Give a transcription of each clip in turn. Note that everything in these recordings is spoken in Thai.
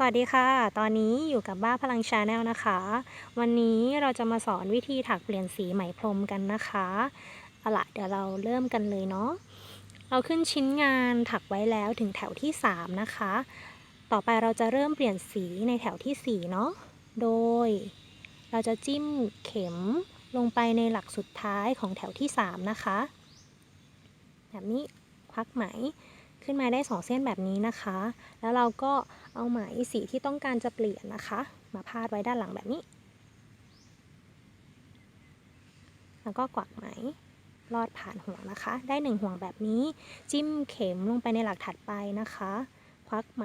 สวัสดีค่ะ ตอนนี้อยู่กับบ้าพลังชาแนลนะคะ วันนี้เราจะมาสอนวิธีถักเปลี่ยนสีไหมพรมกันนะคะเอาละเดี๋ยวเราเริ่มกันเลยเนาะ เราขึ้นชิ้นงานถักไว้แล้วถึงแถวที่ 3 นะคะ ต่อไปเราจะเริ่มเปลี่ยนสีในแถวทีสี่4 เนาะ โดย เราจะจิ้มเข็มลงไปในหลักสุดท้ายของแถวที่ 3 นะคะ แบบนี้ควักไหม ขึ้นมาได้2เส้นแบบนี้นะคะ แล้วเราก็เอาไหมสีที่ต้องการจะเปลี่ยนนะคะ มาพาดไว้ด้านหลังแบบนี้ แล้วก็กวักไหมลอดผ่านห่วงนะคะ ได้หนึ่งห่วงแบบนี้ จิ้มเข็มลงไปในหลักถัดไปนะคะ ควักไหม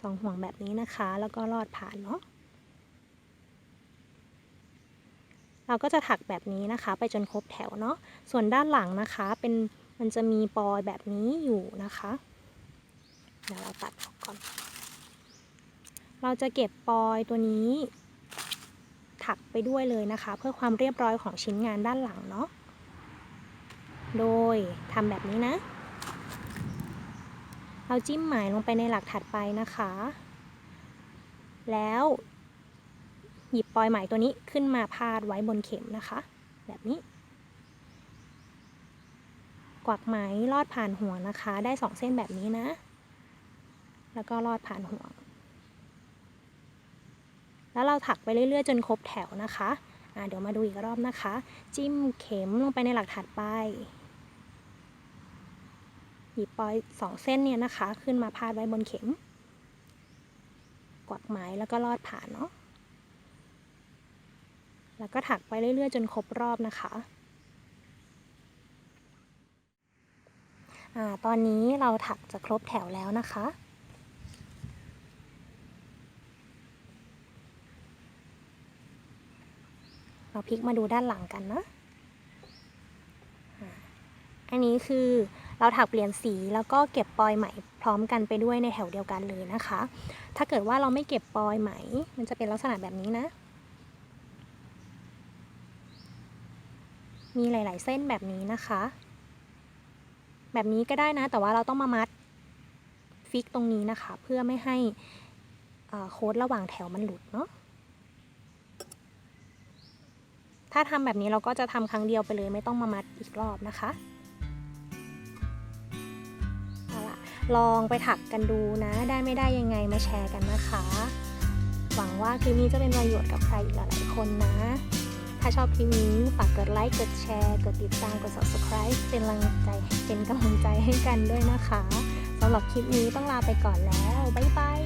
สองห่วงแบบนี้นะคะ แล้วก็ลอดผ่านเนาะเราก็จะถักแบบนี้นะคะ ไปจนครบแถวเนาะส่วนด้านหลังนะคะเป็น มันจะมีปอยแบบนี้อยู่นะคะเดี๋ยวเราตัดออกก่อน เราจะเก็บปอยตัวนี้ ถักไปด้วยเลยนะคะ เพื่อความเรียบร้อยของชิ้นงานด้านหลังเนาะโดยทำแบบนี้นะ เราจิ้มหมายลงไปในหลักถัดไปนะคะ แล้วหยิบปลอยไหมตัวนี้ขึ้นมาพาดไว้บนเข็มนะคะ แบบนี้ กวักไหมลอดผ่านห่วงนะคะ ได้สองเส้นแบบนี้นะ แล้วก็ลอดผ่านห่วง แล้วเราถักไปเรื่อยๆ จนครบแถวนะคะอ่าเดี๋ยวมาดูอีกรอบนะคะ จิ้มเข็มลงไปในหลักถัดไป หยิบปลอยสองเส้นเนี่ยนะคะ ขึ้นมาพาดไว้บนเข็ม กวักไหมแล้วก็ลอดผ่านเนาะแล้วก็ถักไปเรื่อยๆ จนครบรอบนะคะ อาตอนนี้เราถักจะครบแถวแล้วนะคะ เราพลิกมาดูด้านหลังกันนะอันนี้คือเราถักเปลี่ยนสีแล้วก็เก็บปลอยไหมพร้อมกันไปด้วยในแถวเดียวกันเลยนะคะ ถ้าเกิดว่าเราไม่เก็บปลอยไหม มันจะเป็นลักษณะแบบนี้นะ มีหลาย ๆ เส้นแบบนี้นะคะ แบบนี้ก็ได้นะ แต่ว่าเราต้องมามัดฟิกตรงนี้นะคะ เพื่อไม่ให้โค้ดระหว่างแถวมันหลุดเนาะถ้าทำแบบนี้เราก็จะทำครั้งเดียวไปเลย ไม่ต้องมามัดอีกรอบนะคะเอาละลองไปถักกันดูนะ ได้ไม่ได้ยังไงมาแชร์กันนะคะ หวังว่าคลิปนี้จะเป็นประโยชน์กับใครอีกหลายๆคนนะ ถ้าชอบคลิปนี้ฝากกดไลค์ กดแชร์ กดติดตาม กด subscribe เป็นกำลังใจ เป็นกำลังใจให้กันด้วยนะคะสำหรับคลิปนี้ต้องลาไปก่อนแล้ว บ๊ายบาย